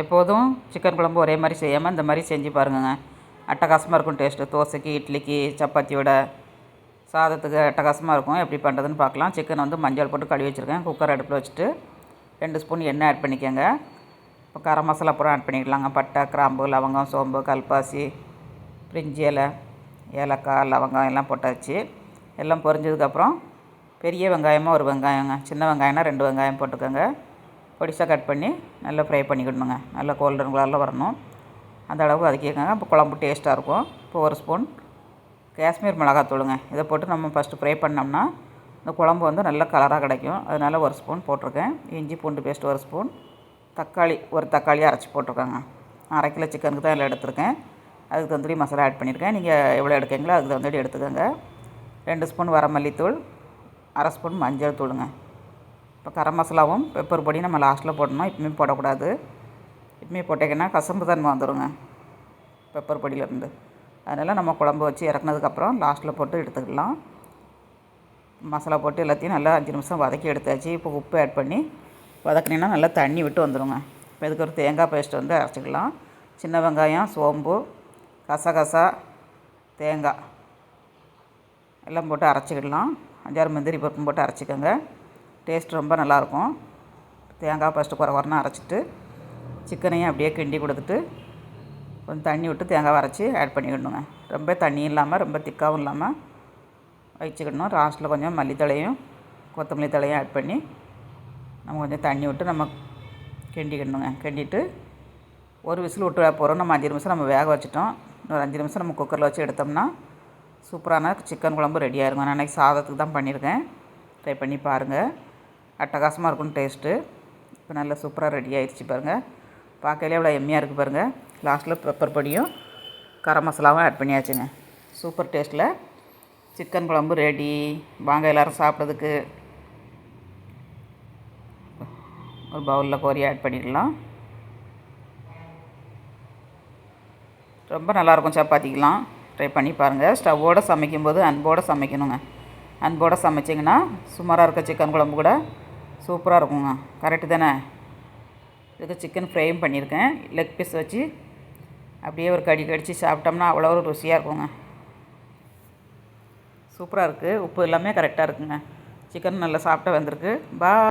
எப்போதும் சிக்கன் குழம்பு ஒரே மாதிரி செய்யாமல் இந்த மாதிரி செஞ்சு பாருங்கங்க. அட்டகாசமாக இருக்கும் டேஸ்ட்டு தோசைக்கு இட்லிக்கு சப்பாத்தியோட சாதத்துக்கு அட்டகாசமாக இருக்கும். எப்படி பண்ணுறதுன்னு பார்க்கலாம். சிக்கன் வந்து மஞ்சள் போட்டு கழுவி வச்சுருக்கேன். குக்கர் அடுப்பில் வச்சுட்டு ரெண்டு ஸ்பூன் எண்ணெய் ஆட் பண்ணிக்கோங்க. இப்போ கரம் மசாலா அப்புறம் ஆட் பண்ணிக்கலாங்க. பட்டை கிராம்பு லவங்கம் சோம்பு கல்பாசி பிரிஞ்சி இலை ஏலக்காய் லவங்கம் எல்லாம் போட்டாச்சு. எல்லாம் பொரிஞ்சதுக்கப்புறம் பெரிய வெங்காயமாக ஒரு வெங்காயங்க. சின்ன வெங்காயம்னா ரெண்டு வெங்காயம் போட்டுக்கோங்க. பொடிசாக கட் பண்ணி நல்லா ஃப்ரை பண்ணிக்கிடணுங்க நல்லா கோல்டன் கலரில் வரணும். அந்த அளவுக்கு வதக்கிக்கோங்க. அப்போ குழம்பு டேஸ்ட்டாக இருக்கும். இப்போ ஒரு ஸ்பூன் காஷ்மீர் மிளகாத்தூளுங்க இதை போட்டு நம்ம ஃபஸ்ட்டு ஃப்ரை பண்ணோம்னா இந்த குழம்பு வந்து நல்ல கலராக கிடைக்கும். அதனால் ஒரு ஸ்பூன் போட்டிருக்கேன். இஞ்சி பூண்டு பேஸ்ட் ஒரு ஸ்பூன் தக்காளி ஒரு தக்காளி அரைச்சி போட்டிருக்கேங்க. அரை கிலோ சிக்கனுக்கு தான் எல்லாம் எடுத்திருக்கேன். அதுக்கு தந்தூரி மசாலா ஆட் பண்ணியிருக்கேன். நீங்கள் எவ்வளோ எடுக்கீங்களோ அதுக்கு தந்தூரி எடுத்துக்கோங்க. ரெண்டு ஸ்பூன் வரமல்லித்தூள் அரை ஸ்பூன் மஞ்சள் தூளுங்க. இப்போ கரம் மசாலாவும் பெப்பர் பொடி நம்ம லாஸ்ட்டில் போடணும். இப்பவுமே போடக்கூடாது. இப்பவுமே போட்டிங்கன்னா கசம்பு தன்மை வந்துடுங்க பெப்பர் பொடியிலேருந்து. அதனால் நம்ம குழம்பு வச்சு இறக்குனதுக்கப்புறம் லாஸ்ட்டில் போட்டு எடுத்துக்கலாம். மசாலா போட்டு எல்லாத்தையும் நல்லா அஞ்சு நிமிஷம் வதக்கி எடுத்தாச்சு. இப்போ உப்பு ஆட் பண்ணி வதக்கினீங்கன்னா நல்லா தண்ணி விட்டு வந்துடுங்க இப்போ இதுக்கு ஒரு தேங்காய் பேஸ்ட் வந்து அரைச்சிக்கலாம். சின்ன வெங்காயம் சோம்பு கசகசா தேங்காய். எல்லாம் போட்டு அரைச்சிக்கிடலாம் அஞ்சாறு முந்திரி பருப்பும் போட்டு அரைச்சிக்கோங்க. டேஸ்ட் ரொம்ப நல்லாயிருக்கும். தேங்காய் ஃபஸ்ட்டு குறை குறைனா அரைச்சிட்டு சிக்கனையும் அப்படியே கிண்டி கொடுத்துட்டு கொஞ்சம் தண்ணி விட்டு தேங்காய் அரைச்சி ஆட் பண்ணிக்கிடணுங்க ரொம்ப தண்ணியும் இல்லாமல் ரொம்ப திக்காகவும் இல்லாமல் வச்சுக்கிடணும் லாஸ்ட்டில் கொஞ்சம் மல்லித்தழையும் கொத்தமல்லி தழையும் ஆட் பண்ணி நம்ம கொஞ்சம் தண்ணி விட்டு நம்ம கிண்டிக்கிடணுங்க கிண்டிட்டு ஒரு விசில் விட்டு போகிறோம் நம்ம அஞ்சு நிமிஷம் நம்ம வேக வச்சுட்டோம். இன்னொரு அஞ்சு நிமிஷம் நம்ம குக்கரில் வச்சு எடுத்தோம்னா சூப்பரான சிக்கன் குழம்பு ரெடி ஆயிருங்க. நான் அன்றைக்கி சாதத்துக்கு தான் பண்ணியிருக்கேன். ட்ரை பண்ணி பாருங்கள் அட்டகாசமாக இருக்கும் டேஸ்ட்டு இப்போ நல்லா சூப்பராக ரெடி ஆயிடுச்சு பாருங்கள் பார்க்கையிலே எவ்வளோ எம்மியாக இருக்குது பாருங்கள் லாஸ்ட்டில் பெப்பர் பொடியும் கரம் மசாலாவும் ஆட் பண்ணியாச்சுங்க. சூப்பர் டேஸ்ட்டில் சிக்கன் குழம்பு ரெடி வாங்க எல்லோரும் சாப்பிட்றதுக்கு. ஒரு பவுலில் கோரி ஆட் பண்ணிடலாம். ரொம்ப நல்லாயிருக்கும் சப்பாத்திக்கெலாம் ட்ரை பண்ணி பாருங்கள் ஸ்டவ்வோடு சமைக்கும்போது அன்போடு சமைக்கணுங்க. அன்போடு சமைச்சிங்கன்னா சுமாராக இருக்க சிக்கன் குழம்பு கூட சூப்பராக இருக்குங்க. கரெக்டு தானே? இதுக்கு சிக்கன் ஃப்ரையும் பண்ணியிருக்கேன். லெக் பீஸ் வச்சு அப்படியே ஒரு கடி கடித்து சாப்பிட்டோம்னா அவ்வளோ ஒரு ருசியாக இருக்குங்க. சூப்பராக இருக்குது உப்பு எல்லாமே கரெக்டாக இருக்குங்க. சிக்கன் நல்லா சாப்பிட்டா வந்திருக்கு. பா